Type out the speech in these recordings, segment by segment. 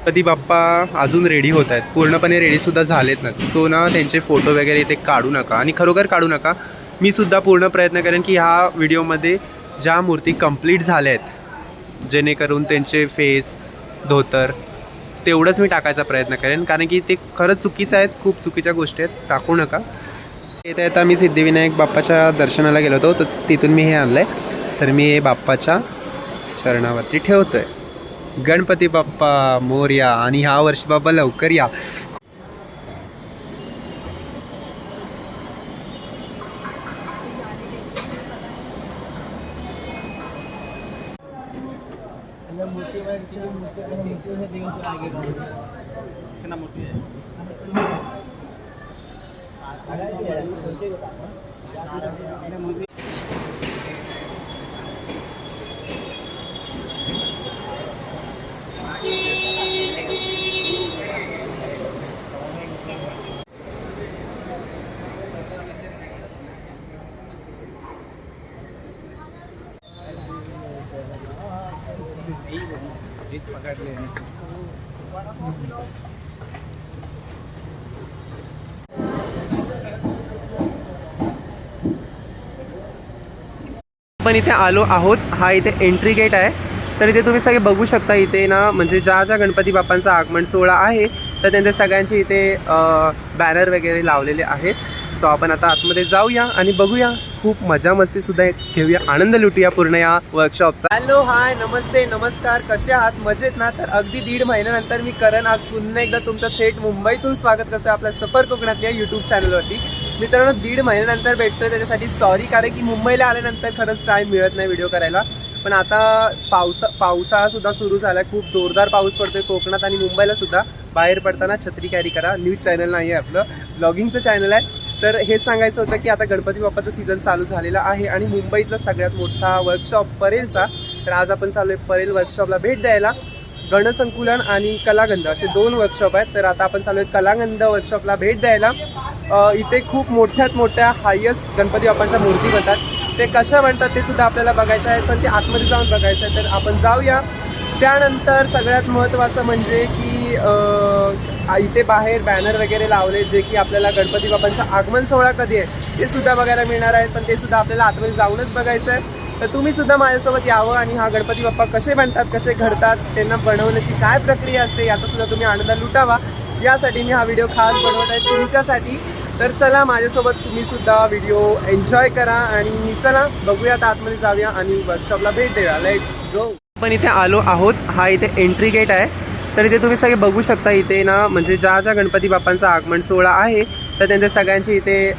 गणपती बाप्पा अजून रेडी होत आहेत. पूर्णपणे रेडीसुद्धा झालेत ना सो ना त्यांचे फोटो वगैरे इथे काढू नका. आणि खरोखर काढू नका. मी सुद्धा पूर्ण प्रयत्न करेन की ह्या व्हिडिओमध्ये ज्या मूर्ती कंप्लीट झाल्या आहेत जेणेकरून त्यांचे फेस धोतर तेवढंच मी टाकायचा प्रयत्न करेन. कारण की ते खरंच चुकीचं आहेत. खूप चुकीच्या गोष्टी आहेत. टाकू नका. येता येता मी सिद्धिविनायक बाप्पाच्या दर्शनाला गेलो होतो. तर तिथून मी हे आणलं आहे तर मी हे बाप्पाच्या चरणावरती ठेवतो आहे गणपती बाप्पा मोर्या आणि ह्या वर्षी बाबा लवकर या. आपण इथे आलो आहोत. हा इथे एंट्री गेट आहे. तर इथे तुम्ही सगळे बघू शकता इथे ना म्हणजे ज्या ज्या गणपती बाप्पांचा आगमन सोहळा आहे तर त्यांच्या सगळ्यांचे इथे बॅनर वगैरे लावलेले आहेत. सो आपण आता आतमध्ये जाऊया आणि बघूया. खूप मजा मस्ती सुद्धा घेऊया आनंद लुटूया पूर्ण या वर्कशॉपचा हॅलो हाय नमस्ते नमस्कार. कसे आहात? मजेत ना? तर अगदी दीड महिन्यानंतर मी करण आज पुन्हा एकदा तुमचं थेट मुंबईतून स्वागत करतो आपल्या सफर कोकणातल्या यूट्यूब चॅनलवरती मित्रांनो दीड महिन्यानंतर भेटतोय. त्याच्यासाठी सॉरी कारण की मुंबईला आल्यानंतर खरंच टाईम मिळत नाही व्हिडिओ करायला. पण आता पावसा पावसाळा सुद्धा सुरू झाला खूप जोरदार पाऊस पडतोय कोकणात आणि मुंबईला सुद्धा. बाहेर पडताना छत्री कॅरी करा. न्यूज चॅनल नाही आहे आपलं ब्लॉगिंगचं चॅनल आहे. तर हे सांगायचं होतं की आता गणपती बाप्पाचं सीझन चालू झालेला आहे आणि मुंबईतला सगळ्यात मोठा वर्कशॉप परेलचा. तर आज आपण चालू आहे परेल वर्कशॉपला भेट द्यायला. गणसंकुलन आणि कलागंध असे दोन वर्कशॉप आहेत. तर आता आपण चालू आहे कलागंध वर्कशॉपला भेट द्यायला. इथे खूप मोठ्यात मोठ्या हायेस्ट गणपती बाप्पांच्या मूर्ती बनतात. ते कशा बनतात ते सुद्धा आपल्याला बघायचं आहे. पण ते आतमध्ये जाऊन बघायचं आहे. तर आपण जाऊया. त्यानंतर सगळ्यात महत्त्वाचं म्हणजे की इथे बाहेर बॅनर वगैरे लावले जे की आपल्याला गणपती बाबांचा आगमन सोहळा कधी आहे ते सुद्धा बघायला मिळणार आहे. पण ते सुद्धा आपल्याला आतमध्ये जाऊनच बघायचं आहे. तर तुम्ही सुद्धा माझ्यासोबत यावं आणि हा गणपती बाप्पा कसे बनतात कसे घडतात त्यांना बनवण्याची काय प्रक्रिया असते याचा सुद्धा तुम्ही आनंद लुटावा. यासाठी मी हा व्हिडिओ खास बनवत आहे तुमच्यासाठी. तर चला माझ्यासोबत तुम्ही सुद्धा व्हिडिओ एन्जॉय करा आणि चला बघूयात आतमध्ये जाऊया आणि वर्कशॉपला भेट देऊया. लाइट गो आपण इथे आलो आहोत. हा इथे एंट्री गेट आहे. तर इथे तुम्ही सगळे बघू शकता इथे ना म्हणजे ज्या ज्या गणपती बाप्पांचा आगमन सोहळा आहे तर त्यांचे सगळ्यांचे इथे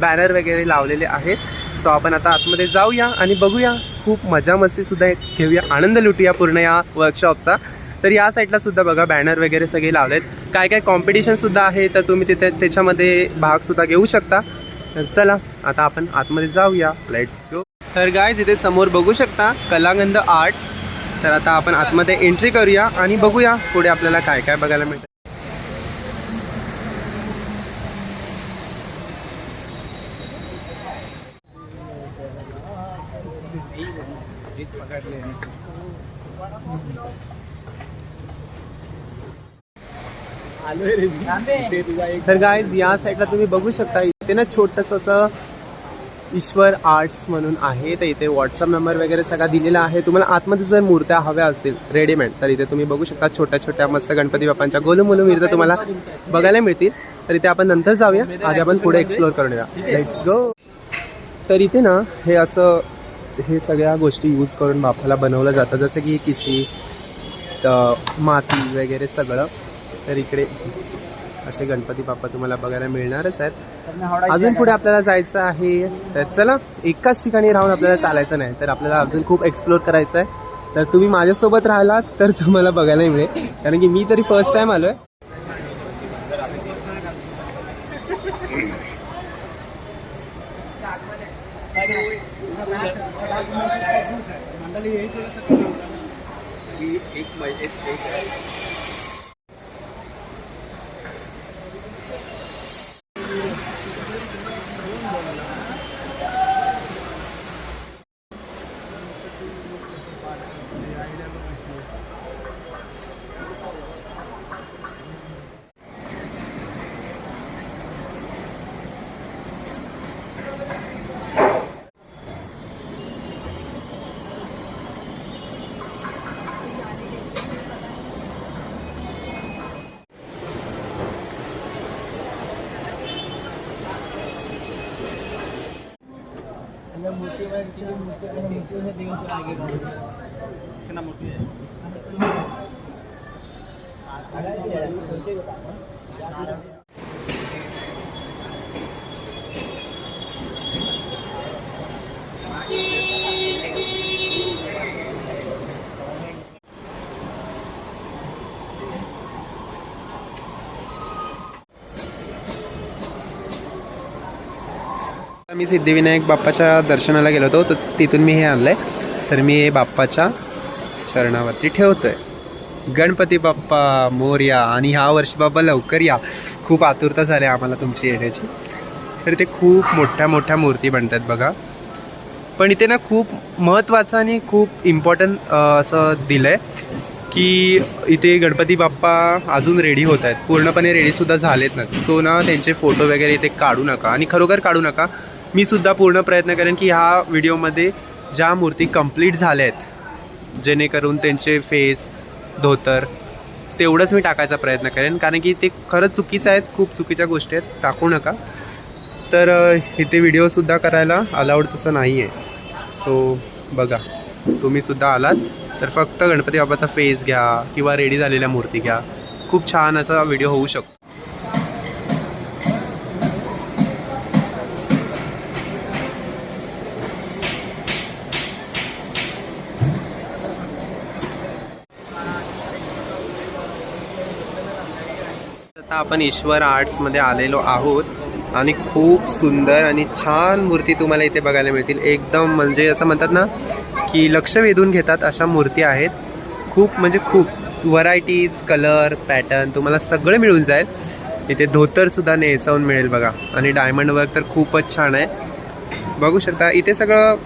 बॅनर वगैरे लावलेले आहेत. सो आपण आता आतमध्ये जाऊया आणि बघूया. खूप मजा मस्ती सुद्धा घेऊया. आनंद लुटूया पूर्ण या वर्कशॉपचा तर या साईडला सुद्धा बघा बॅनर वगैरे सगळे लावलेत. काय काय कॉम्पिटिशन सुद्धा आहे तर तुम्ही तिथे त्याच्यामध्ये भाग सुद्धा घेऊ शकता. तर चला आता आपण आतमध्ये जाऊया. लाईट्स गो तर गायज इथे समोर बघू शकता कलागंध आर्ट्स तर आता आपण आतमध्ये एंट्री करूया आणि बघूया पुढे आपल्याला काय काय बघायला मिळतं. तर गायज या साईडला तुम्ही बघू शकता इथे ना छोटस असं ईश्वर आर्ट्स म्हणून आहे तर इथे व्हॉट्सअप नंबर वगैरे सगळा दिलेला आहे. तुम्हाला आतमध्ये जर मूर्त्या हव्या असतील रेडीमेड तर इथे तुम्ही बघू शकता छोट्या छोट्या मस्त गणपती बाप्पांच्या गोलू मोलू इथे तुम्हाला बघायला मिळतील. तर इथे आपण नंतर जाऊया. आधी आपण पुढे एक्सप्लोर करूया. लेट्स गो तर इथे ना हे असं हे सगळ्या गोष्टी यूज करून बाप्पाला बनवलं जातं. जसं की किशी माती वगैरे सगळं. तर इकडे असे गणपती बाप्पा तुम्हाला बघायला मिळणारच आहेत. अजून पुढे आपल्याला जायचं आहे तर चला एकाच ठिकाणी राहून आपल्याला चालायचं नाही. तर आपल्याला अजून खूप एक्सप्लोर करायचं आहे. तर तुम्ही माझ्यासोबत राहिलात तर तुम्हाला बघायला मिळेल. कारण की मी तरी फर्स्ट टाईम आलो आहे एक आलोय मी सिद्धिविनायक बाप्पाच्या दर्शनाला गेलो होतो तर तिथून मी हे आणलंय. तर मी हे बाप्पाच्या चरणावरती ठेवतोय. गणपती बाप्पा मोर्या आणि ह्या वर्षी बाप्पा लवकर या. खूप आतुरता झाली आम्हाला तुमची येण्याची. तर ते खूप मोठ्या मोठ्या मूर्ती बनतात बघा. पण इथे ना खूप महत्त्वाचं आणि खूप इम्पॉर्टंट असं दिलं आहे की इथे गणपती बाप्पा अजून रेडी होत आहेत. पूर्णपणे रेडीसुद्धा झालेत ना. सो ना त्यांचे फोटो वगैरे इथे काढू नका. आणि खरोखर काढू नका. मी सुद्धा पूर्ण प्रयत्न करेन की ह्या व्हिडिओमध्ये ज्या मूर्ती कंप्लीट झाल्या आहेत जेणेकरून त्यांचे फेस धोतर तेवढंच मी टाकायचा प्रयत्न करेन. कारण की ते खरंच चुकीचं आहेत खूप चुकीच्या गोष्टी आहेत टाकू नका. तर इथे व्हिडिओसुद्धा करायला अलाउड तसं नाही आहे सो बघा तुम्ही सुद्धा आलात तर फक्त गणपती बाबाचा फेस घ्या किंवा रेडी झालेल्या मूर्ती घ्या. खूप छान असा व्हिडिओ होऊ शकतो. आता आपण ईश्वर आर्ट्समध्ये आलेलो आहोत. आणि खूप सुंदर आणि छान मूर्ती तुम्हाला इथे बघायला मिळतील. एकदम म्हणजे असं म्हणतात ना की लक्ष वेधून घेतात अशा मूर्ती आहेत. खूप म्हणजे खूप व्हरायटीज कलर पॅटर्न तुम्हाला सगळं मिळून जाईल. इथे धोतरसुद्धा नेसवून मिळेल बघा. आणि डायमंड वर्क तर खूपच छान आहे. बघू शकता इथे सगळं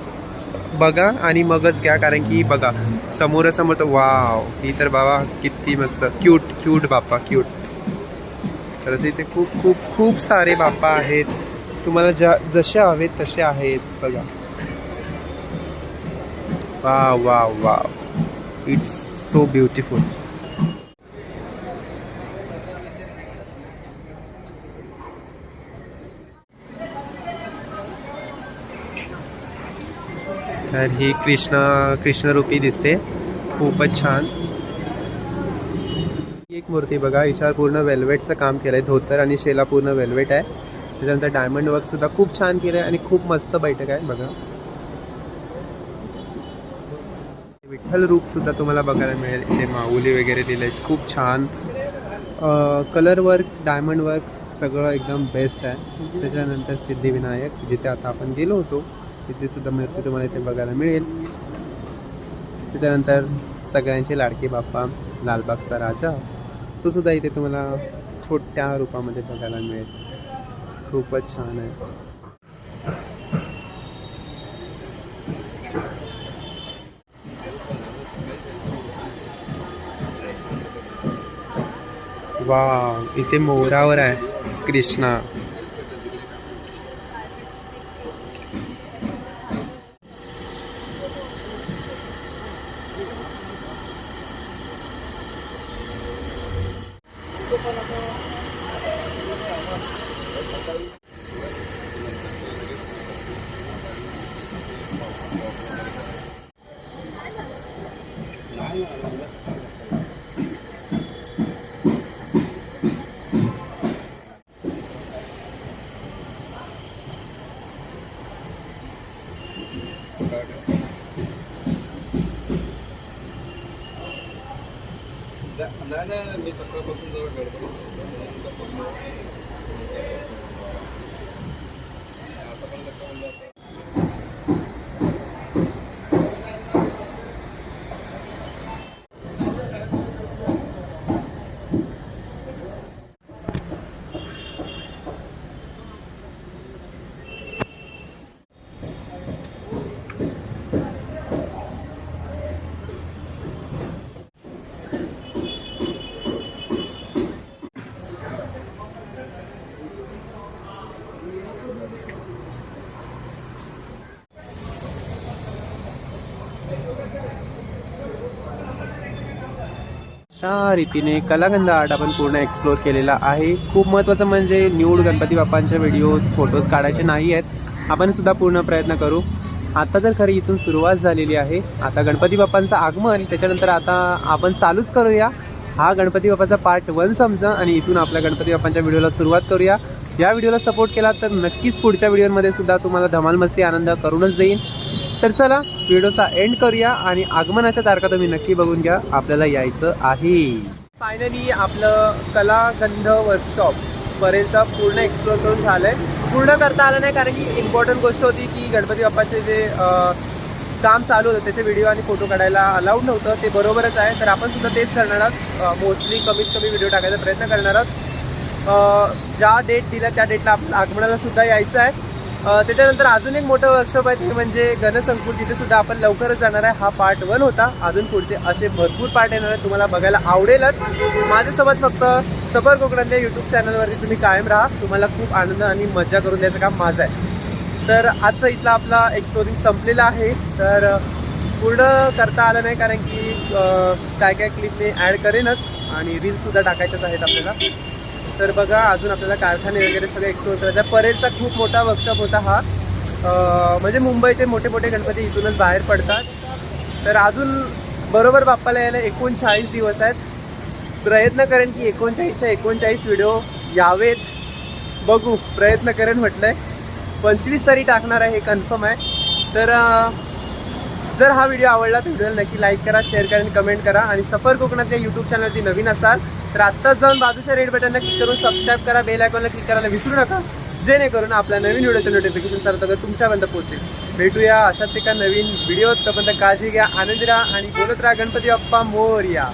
बघा आणि मगच घ्या कारण की बघा समोरासमोर तर वाव ही तर बाबा किती मस्त. क्यूट क्यूट बाप्पा क्यूट खरंच इथे खूप खूप खूप सारे बाप्पा आहेत. तुम्हाला ज्या जसे हवेत तसे आहेत बघा. वा वा वा इट्स सो ब्युटिफुल तर ही कृष्ण कृष्णरूपी दिसते. खूपच छान. एक मूर्ती बघा हिच्यावर पूर्ण वेल्वेटचं काम केलं आहे धोतर आणि शेला पूर्ण वेल्वेट आहे. त्याच्यानंतर डायमंड वर्क सुद्धा खूप छान केलं आहे आणि खूप मस्त बैठक आहे बघा. विठ्ठल रूप सुद्धा तुम्हाला बघायला मिळेल इथे माऊली वगैरे दिले खूप छान. कलर वर्क डायमंड वर्क सगळं एकदम बेस्ट आहे. त्याच्यानंतर सिद्धिविनायक जिथे आता आपण गेलो होतो तिथे सुद्धा मूर्ती तुम्हाला इथे बघायला मिळेल. त्याच्यानंतर सगळ्यांचे लाडके बाप्पा लालबागचा राजा तो सुद्धा इथे तुम्हाला छोट्या रूपामध्ये बघायला मिळेल. खूपच छान आहे. वा इथे मोरावर आहे कृष्णा. मी सकाळपासून जरा गडबड आता अशा रीतीने कलागंध आर्ट आपण पूर्ण एक्सप्लोर केलेला आहे. खूप महत्त्वाचं म्हणजे न्यूड गणपती बाप्पांचे व्हिडिओज फोटोज काढायचे नाही आहेत. आपण सुद्धा पूर्ण प्रयत्न करू. आता तर खरी इथून सुरुवात झालेली आहे. आता गणपती बाप्पांचं आगमन त्याच्यानंतर आता आपण चालूच करूया. हा गणपती बाप्पाचा पार्ट वन समजा आणि इथून आपल्या गणपती बाप्पांच्या व्हिडिओला सुरुवात करूया. या व्हिडिओला सपोर्ट केला तर नक्कीच पुढच्या व्हिडिओमध्ये सुद्धा तुम्हाला धमाल मस्ती आनंद करूनच देईन. तर चला व्हिडिओचा एंड करूया आणि आगमनाच्या तारखा तुम्ही नक्की बघून घ्या. आपल्याला यायचं आहे. फायनली आपलं कलागंध वर्कशॉप पर्यंत पूर्ण एक्सप्लोर करून झालंय. पूर्ण करता आलं नाही कारण की इम्पॉर्टंट गोष्ट होती की गणपती बाप्पाचे जे काम चालू होतं त्याचे व्हिडिओ आणि फोटो काढायला अलाउड नव्हतं. ते बरोबरच आहे. तर आपण सुद्धा तेच करणार आहोत. मोस्टली कमीत कमी व्हिडिओ टाकायचा प्रयत्न करणार आहोत. ज्या डेट दिल्या त्या डेटला आपल्या आगमनाला सुद्धा यायचं आहे. त्याच्यानंतर अजून एक मोठं वर्कशॉप आहे ते म्हणजे गणसंकुल तिथे सुद्धा आपण लवकरच जाणार आहे. हा पार्ट वन होता. अजून पुढचे असे भरपूर पार्ट येणार आहे तुम्हाला बघायला आवडेलच. माझ्यासोबत फक्त सबर कोकणातल्या यूट्यूब चॅनलवरती तुम्ही कायम राहा. तुम्हाला खूप आनंद आणि मजा करून द्यायचं काम माझं आहे. तर आजचा इथला आपला एक्सप्लोरिंग संपलेला आहे. तर पूर्ण करता आलं नाही कारण की काय काय क्लिप मी ॲड करेनच. आणि रील्ससुद्धा टाकायच्याच आहेत आपल्याला. तर बघा अजून आपल्याला कारखाने वगैरे सगळे एक्सप्लोर करायचा. परेलचा खूप मोठा वर्कशॉप होता हा. म्हणजे मुंबईचे मोठे मोठे गणपती इथूनच बाहेर पडतात. तर अजून बरोबर बाप्पाला यायला एकोणचाळीस दिवस आहेत. प्रयत्न करेन की एकोणचाळीसच्या एकोणचाळीस व्हिडिओ यावेत. बघू प्रयत्न करेन म्हटलंय. पंचवीस तरी टाकणार आहे हे कन्फर्म आहे. तर जर हा व्हिडिओ आवडला तर व्हिडिओला नक्की लाईक करा शेअर करा आणि कमेंट करा. आणि सफर कोकणातल्या यूट्यूब चॅनलवरती नवीन असाल तर आत्ताच जाऊन बाजूच्या रेड बटनला क्लिक करून सबस्क्राईब करा बेल आयकॉनला क्लिक करायला विसरू नका. जेणेकरून आपल्या नवीन व्हिडिओचं नोटिफिकेशन सर्व तुमच्यापर्यंत पोहोचेल. भेटूया अशाच एका नवीन व्हिडिओ तोपर्यंत काळजी घ्या आनंदी राहा आणि बोलत राहा गणपती बाप्पा मोरया.